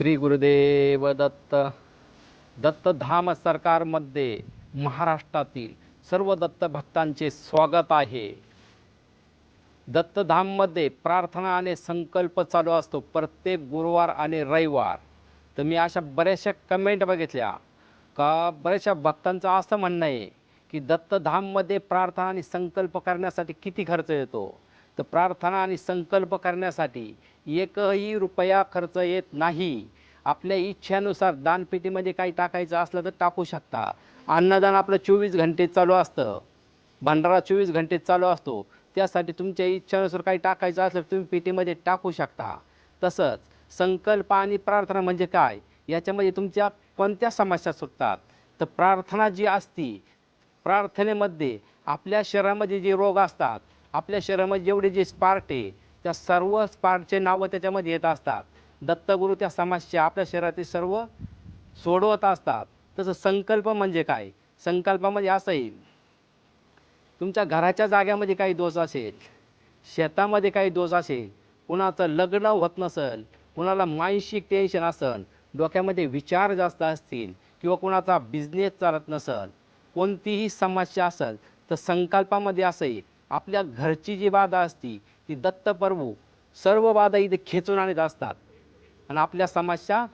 श्री गुरुदेव दत्त. दत्तधाम सरकारमध्ये महाराष्ट्रातील सर्व दत्त भक्तांचे स्वागत आहे. दत्तधाममध्ये प्रार्थना आणि संकल्प चालू असतो प्रत्येक गुरुवार आणि रविवार. तर मी अशा बऱ्याचशा कमेंट बघितल्या. का बऱ्याचशा भक्तांचं असं म्हणणं आहे की दत्तधाममध्ये प्रार्थना आणि संकल्प करण्यासाठी किती खर्च येतो? तर प्रार्थना आणि संकल्प करण्यासाठी एकही रुपया खर्च येत नाही. आपल्या इच्छेनुसार दानपेटीमध्ये काही टाकायचं असलं तर टाकू शकता. अन्नदान आपलं चोवीस घंटे चालू असतं. भंडारा चोवीस घंटे चालू असतो. त्यासाठी तुमच्या इच्छेनुसार काही टाकायचं असलं तुम्ही पेटीमध्ये टाकू शकता. तसंच संकल्प आणि प्रार्थना म्हणजे काय? याच्यामध्ये तुमच्या कोणत्या समस्या सुटतात? तर प्रार्थना जी असती प्रार्थनेमध्ये आपल्या शरीरामध्ये जे रोग असतात आपल्या शरीरामध्ये जेवढे जे स्पार्ट आहे त्या सर्व स्पार्टचे नावं त्याच्यामध्ये येत असतात. दत्तगुरू त्या समस्या आपल्या शरीरातील सर्व सोडवत असतात. तसं संकल्प म्हणजे काय? संकल्पामध्ये असं येईल तुमच्या घराच्या जाग्यामध्ये काही दोष असेल शेतामध्ये काही दोष असेल कुणाचं लग्न होत नसेल कुणाला मानसिक टेन्शन असेल डोक्यामध्ये विचार जास्त असतील किंवा कुणाचा बिझनेस चालत नसेल कोणतीही समस्या असेल तर संकल्पामध्ये असं येईल आपल्या घरची जी बाधा असती ती दत्तप्रभू सर्व बाधा इथे खेचून आणत असतात. आणि आपल्या समस्या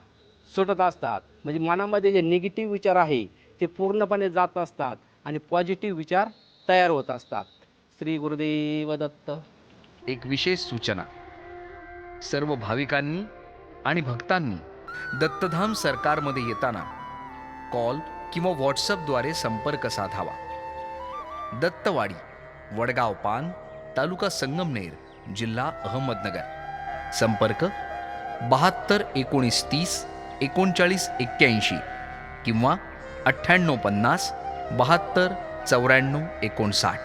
सुटत असतात. म्हणजे मनामध्ये जे निगेटिव्ह विचार आहे ते पूर्णपणे जात असतात आणि पॉझिटिव्ह विचार तयार होत असतात. श्री गुरुदेव दत्त. एक विशेष सूचना. सर्व भाविकांनी आणि भक्तांनी दत्तधाम सरकारमध्ये येताना कॉल किंवा व्हॉट्सअपद्वारे संपर्क साधावा. दत्तवाडी. वडगाव पान तालुका संगमनेर जिल्हा अहमदनगर. संपर्क बहात्तर एकोणीस तीस एकोणचाळीस एक्क्याऐंशी किंवा अठ्ठ्याण्णव पन्नास बहात्तर चौऱ्याण्णव एकोणसाठ.